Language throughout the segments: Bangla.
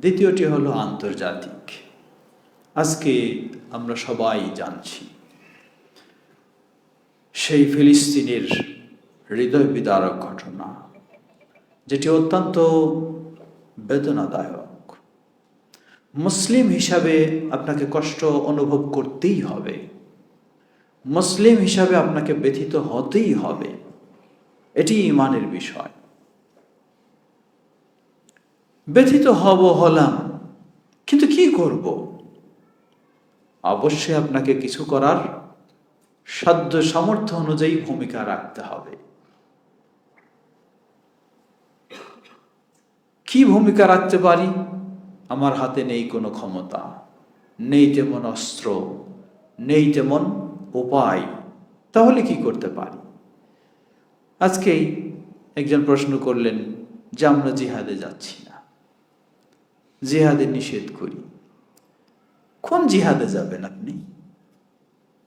দ্বিতীয়টি হলো আন্তর্জাতিক। আজকে আমরা সবাই জানছি, সেই ফিলিস্তিনের হৃদয় বিদারক ঘটনা, যেটি অত্যন্ত বেদনাদায়ক। মুসলিম হিসাবে আপনাকে কষ্ট অনুভব করতেই হবে। মুসলিম হিসাবে আপনাকে ব্যথিত হতেই হবে। এটি ইমানের বিষয়। ব্যথিত হব, হলাম। কিন্তু কি করব? অবশ্যই আপনাকে কিছু করার সাধ্য সামর্থ্য অনুযায়ী ভূমিকা রাখতে হবে। কি ভূমিকা রাখতে পারি? আমার হাতে নেই কোনো ক্ষমতা, নেই তেমন অস্ত্র, নেই তেমন উপায়। তাহলে কি করতে পারি? আজকেই একজন প্রশ্ন করলেন যে আমরা জিহাদে যাচ্ছি না। জিহাদে নিষেধ করি। কোন জিহাদে যাবেন আপনি?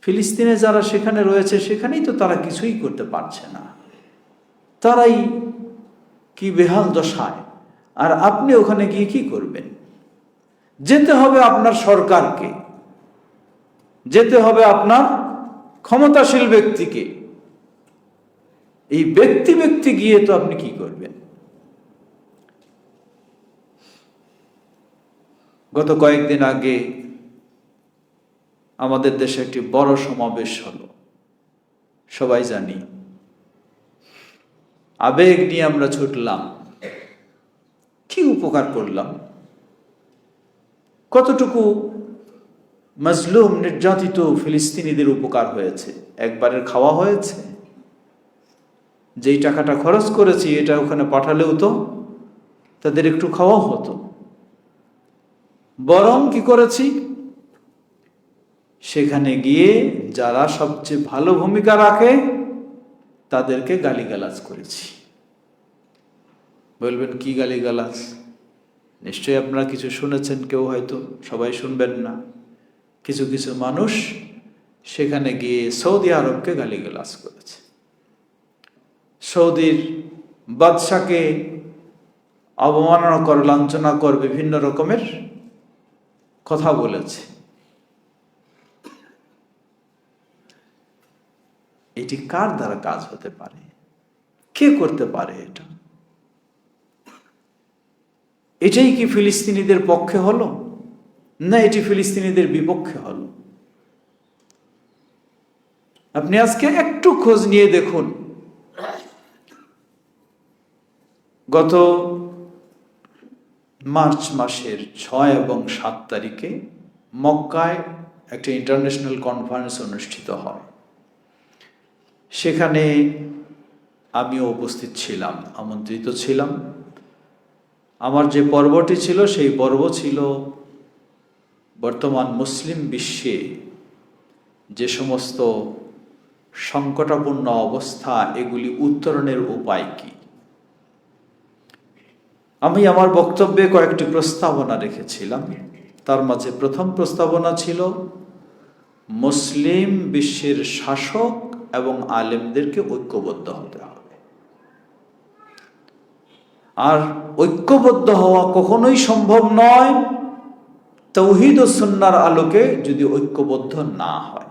ফিলিস্তিনে যারা সেখানে রয়েছে, সেখানেই তো তারা কিছুই করতে পারছে না। তারাই কি বেহাল দশায়? আর আপনি ওখানে গিয়ে কি করবেন? যেতে হবে আপনার সরকারকে। যেতে হবে আপনার ক্ষমতাশীল ব্যক্তিকে। এই ব্যক্তি ব্যক্তি গিয়ে তো আপনি কি করবেন? গত কয়েকদিন আগে আমাদের দেশে একটি বড় সমাবেশ হলো। সবাই জানি। আবেগ নিয়ে আমরা ছুটলাম। কি উপকার করলাম? কতটুকু মজলুম, নির্যাতিত ফিলিস্তিনিদের উপকার হয়েছে? একবারের খাওয়া হয়েছে? যেই টাকাটা খরচ করেছি, এটা ওখানে পাঠালেও তো তাদের একটু খাওয়া হতো। বরং কি করেছি? সেখানে গিয়ে যারা সবচেয়ে ভালো ভূমিকা রাখে, তাদেরকে গালিগালাজ করেছি। বলবেন, কি গালিগালাজ? নিশ্চয়ই আপনারা কিছু শুনেছেন, কেউ হয়তো সবাই শুনবেন না। কিছু কিছু মানুষ সেখানে গিয়ে সৌদি আরবকে গালিগালাজ করেছে। সৌদির বাদশাকে অবমাননা কর লাঞ্ছনা কর বিভিন্ন রকমের কথা বলেছে। এটি কার দ্বারা কাজ হতে পারে? কে করতে পারে এটা? এটাই কি ফিলিস্তিনিদের পক্ষে হলো? না এটি ফিলিস্তিনিদের বিপক্ষে হলো? আপনি আজকে একটু খোঁজ নিয়ে দেখুন। গত মার্চ মাসের ছয় এবং সাত তারিখে মক্কায় একটা ইন্টারন্যাশনাল কনফারেন্স অনুষ্ঠিত হয়। সেখানে আমিও উপস্থিত ছিলাম, আমন্ত্রিত ছিলাম। আমার যে পর্বটি ছিল, সেই পর্ব ছিল বর্তমান মুসলিম বিশ্বে যে সমস্ত সংকটাপূর্ণ অবস্থা, এগুলি উত্তরণের উপায় কি? আমি আমার বক্তব্যে কয়েকটি প্রস্তাবনা রেখেছিলাম। তার মাঝে প্রথম প্রস্তাবনা ছিল, মুসলিম বিশ্বের শাসক এবং আলেমদেরকে ঐক্যবদ্ধ হতে হবে। আর ঐক্যবদ্ধ হওয়া কখনোই সম্ভব নয়, তৌহিদ ও সুন্নার আলোকে যদি ঐক্যবদ্ধ না হয়।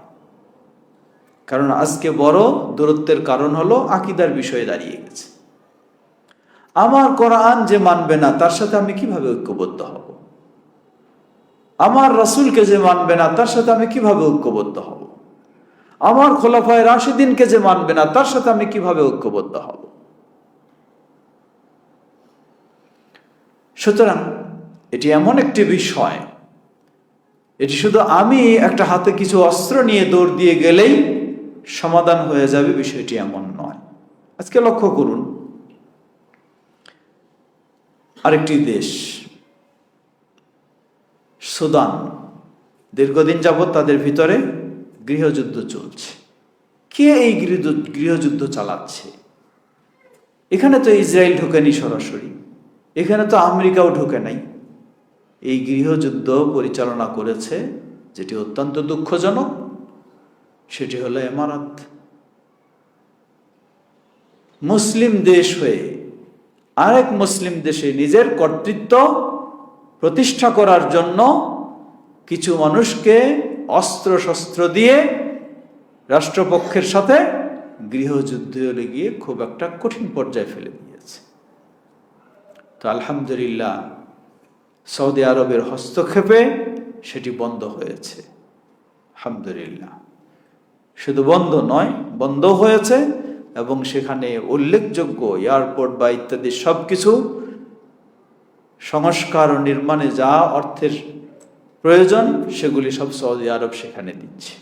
কারণ আজকে বড় দূরত্বের কারণ হলো আকিদার বিষয়ে দাঁড়িয়ে গেছে। আমার কোরআন যে মানবে না, তার সাথে আমি কীভাবে ঐক্যবদ্ধ হব? আমার রসুলকে যে মানবে না, তার সাথে আমি কীভাবে ঐক্যবদ্ধ হব? আমার খোলাফায় রাশিদিনকে যে মানবে না, তার সাথে আমি কীভাবে ঐক্যবদ্ধ হব? সুতরাং এটি এমন একটি বিষয়, এটি শুধু আমি একটা হাতে কিছু অস্ত্র নিয়ে দৌড় দিয়ে গেলেই সমাধান হয়ে যাবে, বিষয়টি এমন নয়। আজকে লক্ষ্য করুন আরেকটি দেশ, সুদান। দীর্ঘদিন যাবৎ তাদের ভিতরে গৃহযুদ্ধ চলছে। কে এই গৃহযুদ্ধ চালাচ্ছে? এখানে তো ইসরায়েল ঢোকেনি সরাসরি। এখানে তো আমেরিকাও ঢোকে নাই। এই গৃহযুদ্ধ পরিচালনা করেছে, যেটি অত্যন্ত দুঃখজনক, সেটি হলো এমারাত। মুসলিম দেশ হয়ে আরেক মুসলিম দেশে নিজের কর্তৃত্ব প্রতিষ্ঠা করার জন্য কিছু মানুষকে অস্ত্র শস্ত্র দিয়ে রাষ্ট্রপক্ষের সাথে গৃহযুদ্ধে গিয়ে খুব একটা কঠিন পর্যায়ে ফেলে দিয়েছে। তো আলহামদুলিল্লাহ, সৌদি আরবের হস্তক্ষেপে সেটি বন্ধ হয়েছে। আলহামদুলিল্লাহ। শুধু বন্ধ নয় বন্ধ হয়েছে। এবং সেখানে উল্লেখযোগ্য এয়ারপোর্ট বা ইত্যাদি সব কিছু সংস্কার ও নির্মাণে যা অর্থের প্রয়োজন, সেগুলি সব সৌদি আরব সেখানে দিচ্ছে।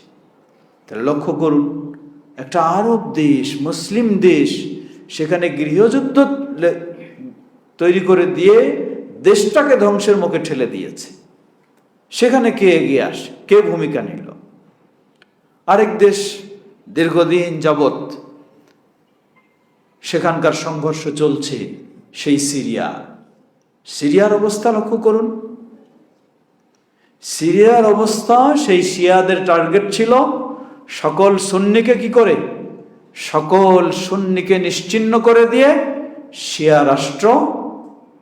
তাহলে লক্ষ্য করুন, একটা আরব দেশ, মুসলিম দেশ, সেখানে গৃহযুদ্ধ তৈরি করে দিয়ে দেশটাকে ধ্বংসের মুখে ঠেলে দিয়েছে। সেখানে কে এগিয়ে আসে? কে ভূমিকা নিল? আরেক দেশ দীর্ঘদিন যাবৎ সেখানকার সংঘর্ষ চলছে সেই সিরিয়া। সিরিয়ার অবস্থা লক্ষ্য করুন। সিরিয়ার অবস্থা, সেই শিয়াদের টার্গেট ছিল সকল সুন্নিকে কি করে? সকল সুন্নিকে নিশ্চিন্ন করে দিয়ে শিয়া রাষ্ট্র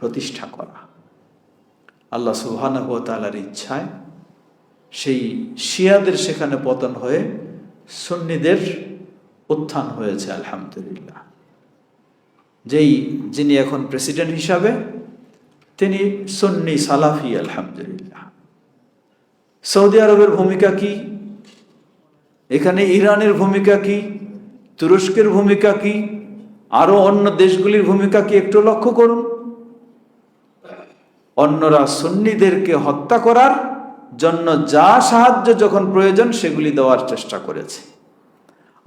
প্রতিষ্ঠা করা। আল্লাহ সুবহানাহু ওয়া ইচ্ছায় সেই শিয়াদের সেখানে পতন হয়ে সুন্নিদের উত্থান হয়েছে, আলহামদুলিল্লাহ। যেই যিনি এখন প্রেসিডেন্ট হিসাবে, তিনি সন্নি সালাফি, আলহামদুলিল্লাহ। সৌদি আরবের ভূমিকা কি? এখানে ইরানের ভূমিকা কি? তুরস্কের ভূমিকা কি? আরও অন্য দেশগুলির ভূমিকা কি একটু লক্ষ্য করুন। অন্যরা সুন্নিদেরকে হত্যা করার জন্য যা সাহায্য যখন প্রয়োজন, সেগুলি দেওয়ার চেষ্টা করেছে।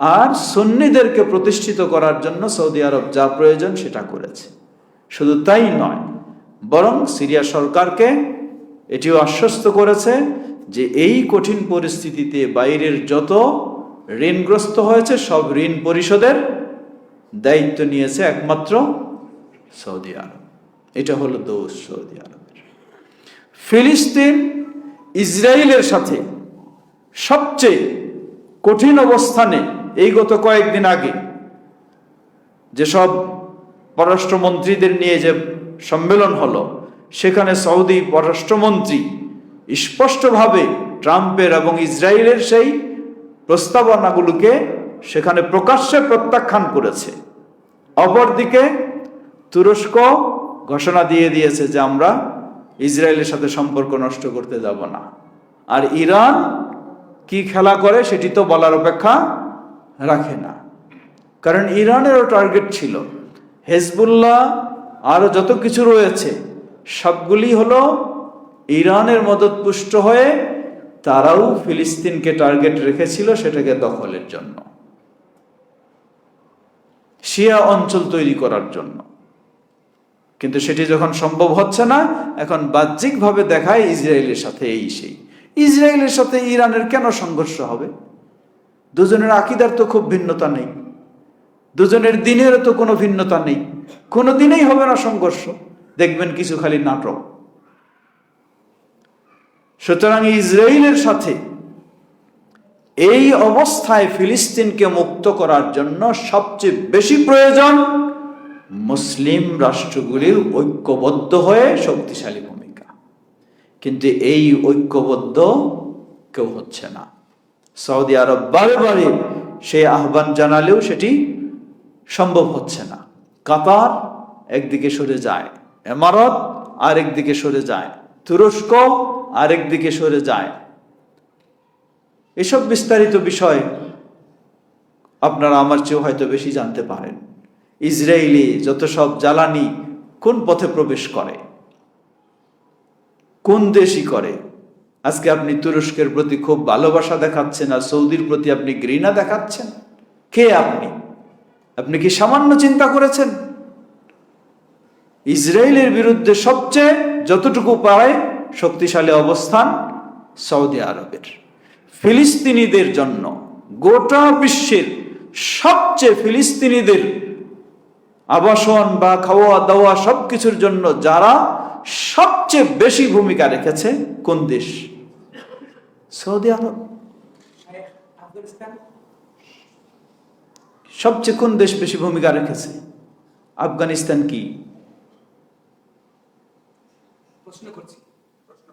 আর সন্নিদেরকে প্রতিষ্ঠিত করার জন্য সৌদি আরব যা প্রয়োজন সেটা করেছে। শুধু তাই নয়, বরং সিরিয়া সরকারকে এটিও আশ্বস্ত করেছে যে এই কঠিন পরিস্থিতিতে বাইরের যত ঋণগ্রস্ত হয়েছে, সব ঋণ পরিশোধের দায়িত্ব নিয়েছে একমাত্র সৌদি আরব। এটা হলো দোষ সৌদি আরবের। ফিলিস্তিন ইসরায়েলের সাথে সবচেয়ে কঠিন অবস্থানে এই গত কয়েকদিন আগে যেসব পররাষ্ট্রমন্ত্রীদের নিয়ে যে সম্মেলন হলো, সেখানে সৌদি পররাষ্ট্রমন্ত্রী স্পষ্টভাবে ট্রাম্পের এবং ইসরায়েলের সেই প্রস্তাবনাগুলোকে সেখানে প্রকাশ্যে প্রত্যাখ্যান করেছে। অপরদিকে তুরস্ক ঘোষণা দিয়ে দিয়েছে যে আমরা ইসরায়েলের সাথে সম্পর্ক নষ্ট করতে যাব না। আর ইরান কি খেলা করে সেটি তো বলার অপেক্ষা রাখে না। কারণ ইরানেরও টার্গেট ছিল। হেজবুল্লাহ আরও যত কিছু রয়েছে, সবগুলি হলো ইরানের মদত পুষ্ট হয়ে তারাও ফিলিস্তিনকে টার্গেট রেখেছিল সেটাকে দখলের জন্য। শিয়া অঞ্চল তৈরি করার জন্য। কিন্তু সেটি যখন সম্ভব হচ্ছে না, এখন বাহ্যিকভাবে দেখায় ইসরায়েলের সাথে এই সেই। ইসরায়েলের সাথে ইরানের কেন সংঘর্ষ হবে? দুজনের আকিদার তো খুব ভিন্নতা নেই। দুজনের দিনের তো কোনো ভিন্নতা নেই। কোনো দিনেই হবে না সংঘর্ষ। দেখবেন কিছু খালি নাটক। সুতরাং ইসরায়েলের সাথে এই অবস্থায় ফিলিস্তিনকে মুক্ত করার জন্য সবচেয়ে বেশি প্রয়োজন মুসলিম রাষ্ট্রগুলির ঐক্যবদ্ধ হয়ে শক্তিশালী ভূমিকা। কিন্তু এই ঐক্যবদ্ধ কেউ হচ্ছে না। সৌদি আরব বারে বারে সেই আহ্বান জানালেও সেটি সম্ভব হচ্ছে না। কাতার একদিকে সরে যায়, এমারত আরেকদিকে সরে যায়, তুরস্ক আরেকদিকে সরে যায়। এসব বিস্তারিত বিষয় আপনারা আমার চেয়েও হয়তো বেশি জানতে পারেন। ইসরায়েলি যত সব জ্বালানি কোন পথে প্রবেশ করে, কোন দেশই করে আজকে আপনি তুরস্কের প্রতি খুব ভালোবাসা দেখাচ্ছেন আর সৌদির প্রতি আপনি ঘৃণা দেখাচ্ছেন? কে আপনি? আপনি কি সামান্য চিন্তা করেছেন? ইসরায়েলের বিরুদ্ধে সবচেয়ে যতটুকু পায় শক্তিশালী অবস্থান সৌদি আরবের। ফিলিস্তিনিদের জন্য গোটা বিশ্বের সবচেয়ে ফিলিস্তিনিদের আবাসন বা খাওয়া দাওয়া সবকিছুর জন্য যারা সবচেয়ে বেশি ভূমিকা রেখেছে কোন দেশ? Saudi Arab. সবচেয়ে কোন দেশ বেশি ভূমিকা রেখেছে? আফগানিস্তান কি?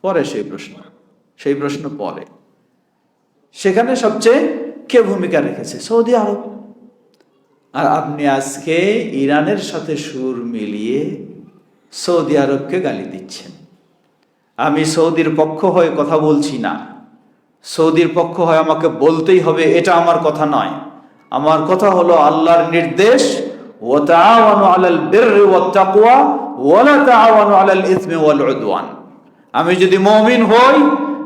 পরে সেই প্রশ্ন সেই প্রশ্ন পরে। সেখানে সবচেয়ে কে ভূমিকা রেখেছে? সৌদি আরব। আর আপনি আজকে ইরানের সাথে সুর মিলিয়ে সৌদি আরবকে গালি দিচ্ছেন। আমি সৌদির পক্ষ হয়ে কথা বলছি না। সৌদির পক্ষ হয় আমাকে বলতেই হবে, এটা আমার কথা নয়। আমার কথা হলো আল্লাহর নির্দেশ আমি যদি মুমিন হই,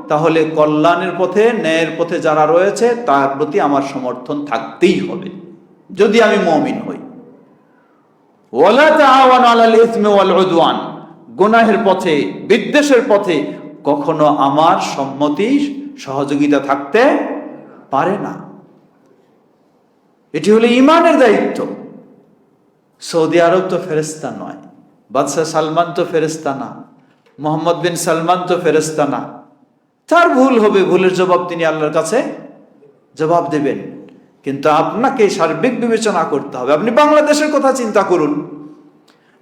তাহলে কল্যাণের পথে, ন্যায়ের পথে যারা রয়েছে, তার প্রতি আমার সমর্থন থাকতেই হবে, যদি আমি মুমিন হই। আলাল গুনাহের পথে, বিদ্বেষের পথে কখনো আমার সম্মতি সহযোগিতা থাকতে পারে না। এটি হলো ইমানের দায়িত্ব। সৌদি আরব তো ফেরেস্তা নয়, বাদশাহ সালমান তো ফেরেস্তা না, মোহাম্মদ বিন সালমান তো ফেরেস্তা না। তার ভুল হবে, ভুলের জবাব তিনি আল্লাহর কাছে জবাব দেবেন। কিন্তু আপনাকে সার্বিক বিবেচনা করতে হবে। আপনি বাংলাদেশের কথা চিন্তা করুন।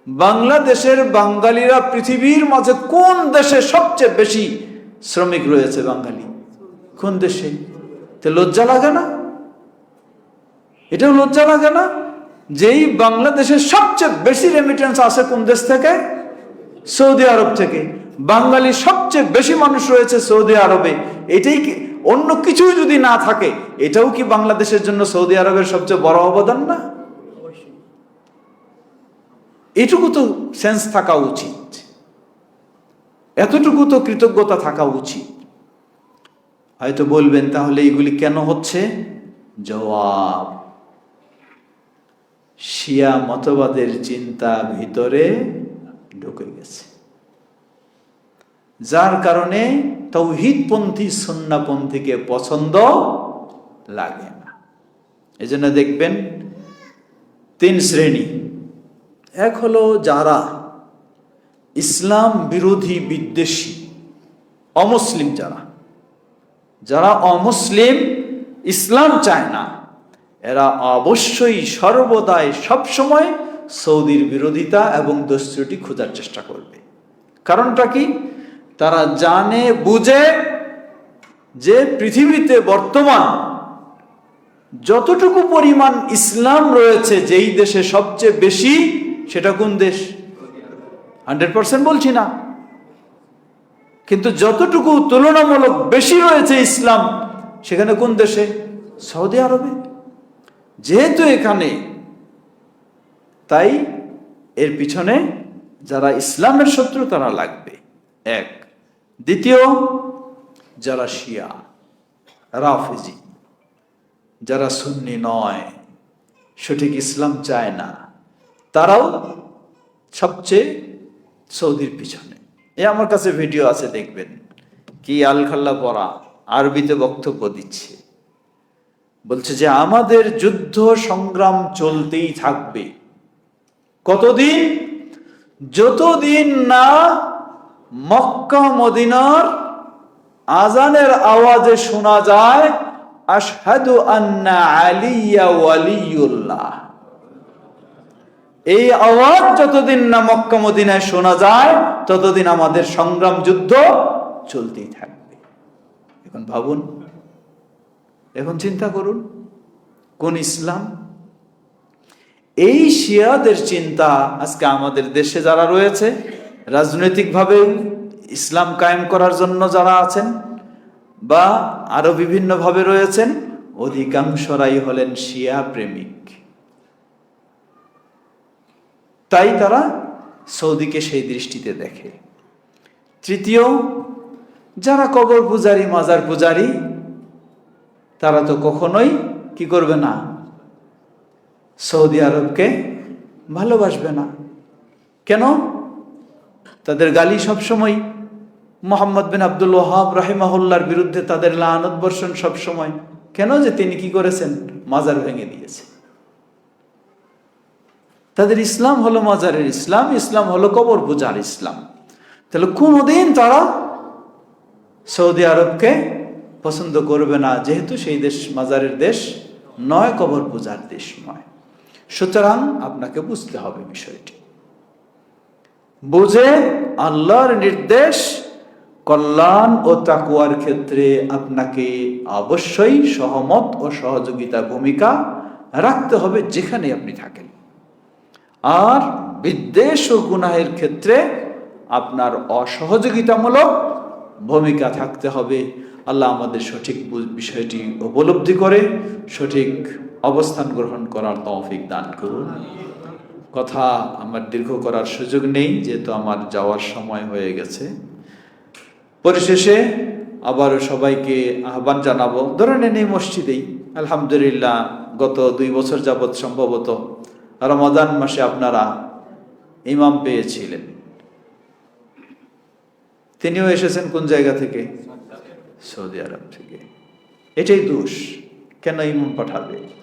বাংলাদেশের বাঙালিরা পৃথিবীর মাঝে কোন দেশে সবচেয়ে বেশি শ্রমিক রয়েছে বাঙালি? কোন দেশে? তো লজ্জা লাগে না? এটাও লজ্জা লাগে না? যেই বাংলাদেশের সবচেয়ে বেশি রেমিটেন্স আছে কোন দেশ থেকে? সৌদি আরব থেকে। বাঙালি সবচেয়ে বেশি মানুষ রয়েছে সৌদি আরবে। এটাই কি, অন্য কিছু যদি না থাকে, এটাও কি বাংলাদেশের জন্য সৌদি আরবের সবচেয়ে বড় অবদান না? এটুকু তো সেন্স থাকা উচিত। এতটুকু তো কৃতজ্ঞতা থাকা উচিত। হয়তো বলবেন, তাহলে এইগুলি কেন হচ্ছে? জবাব, শিয়া মতবাদের চিন্তা ভিতরে ঢুকে গেছে। যার কারণে তৌহিদপন্থী, সন্নাপন্থীকে পছন্দ লাগে না। এজন্য দেখবেন তিন শ্রেণি। এক হলো যারা ইসলাম বিরোধী বিদ্বেষী, অমুসলিম যারা যারা অমুসলিম, ইসলাম চায় না, এরা অবশ্যই সর্বদাই সবসময় সৌদির বিরোধিতা এবং দস্যুটি খোঁজার চেষ্টা করবে। কারণটা কি? তারা জানে, বুঝে যে পৃথিবীতে বর্তমান যতটুকু পরিমাণ ইসলাম রয়েছে, যেই দেশে সবচেয়ে বেশি, সেটা কোন দেশ? হান্ড্রেড পার্সেন্ট বলছি না। কিন্তু যতটুকু তুলনামূলক বেশি রয়েছে ইসলাম, সেখানে কোন দেশে? সৌদি আরবে। যেহেতু এখানে, তাই এর পিছনে যারা ইসলামের শত্রু, তারা লাগবে। এক। দ্বিতীয়, যারা শিয়া, রাফেজি, যারা সুন্নি নয়, সঠিক ইসলাম চায় না, তারাও সবচেয়ে সৌদির পিছনে। এ আমার কাছে ভিডিও আছে, দেখবেন। কি আলখাল্লা পড়া, আরবিতে বক্তব্য দিচ্ছে। বলছে যে, আমাদের যুদ্ধ সংগ্রাম চলতেই থাকবে। কতদিন? যতদিন না মক্কা মদিনার আজানের আওয়াজে শোনা যায়, আশহাদু আন্না আলিয়া ওয়ালিউল্লাহ। এই আওয়াজ যতদিন না মক্কা মদিনায় শোনা যায়, ততদিন আমাদের সংগ্রাম যুদ্ধ চলতেই থাকবে। এখন ভাবুন, এখন চিন্তা করুন, কোন ইসলাম? এই শিয়াদের চিন্তা আজকে আমাদের দেশে যারা রয়েছে, রাজনৈতিকভাবে ইসলাম কায়েম করার জন্য যারা আছেন, বা আরও বিভিন্নভাবে রয়েছেন, অধিকাংশরাই হলেন শিয়া প্রেমিক। তাই তারা সৌদিকে সেই দৃষ্টিতে দেখে। তৃতীয়, যারা কবর পূজারি, মাজার পূজারি, তারা তো কখনোই কি করবে না? সৌদি আরবকে ভালোবাসবে না। কেন? তাদের গালি সবসময়। মোহাম্মদ বিন আব্দুল ওহাব রাহিমাহুল্লার বিরুদ্ধে তাদের লানত বর্ষণ সবসময়। কেন যে তিনি কি করেছেন? মাজার ভেঙে দিয়েছে। তাদের ইসলাম হলো মাজারের ইসলাম ইসলাম হলো কবর পূজার ইসলাম। তাহলে কোনোদিন তারা সৌদি আরবকে পছন্দ করবে না, যেহেতু সেই দেশ মাজারের দেশ নয়, কবর পূজার দেশ নয়। সুতরাং আপনাকে বুঝতে হবে বিষয়টি। বুঝে আল্লাহর নির্দেশ, কল্যাণ ও তাকুয়ার ক্ষেত্রে আপনাকে অবশ্যই সহমত ও সহযোগিতার ভূমিকা রাখতে হবে যেখানে আপনি থাকেন। আর বিদ্বেষ ও গুনাহের ক্ষেত্রে আপনার অসহযোগিতামূলক ভূমিকা থাকতে হবে। আল্লাহ আমাদের সঠিক বিষয়টি উপলব্ধি করে, সঠিক অবস্থান গ্রহণ করার তৌফিক দান করুন। কথা আমার দীর্ঘ করার সুযোগ নেই, যেহেতু আমার যাওয়ার সময় হয়ে গেছে। পরিশেষে আবারও সবাইকে আহ্বান জানাব। ধরে নেন এই মসজিদেই। আলহামদুলিল্লাহ, গত দুই বছর যাবৎ সম্ভবত রমাদান মাসে আপনারা ইমাম পেয়েছিলেন। তিনিও এসেছেন কোন জায়গা থেকে? সৌদি আরব থেকে। এটাই দোষ। কেন ইমাম পাঠাবে?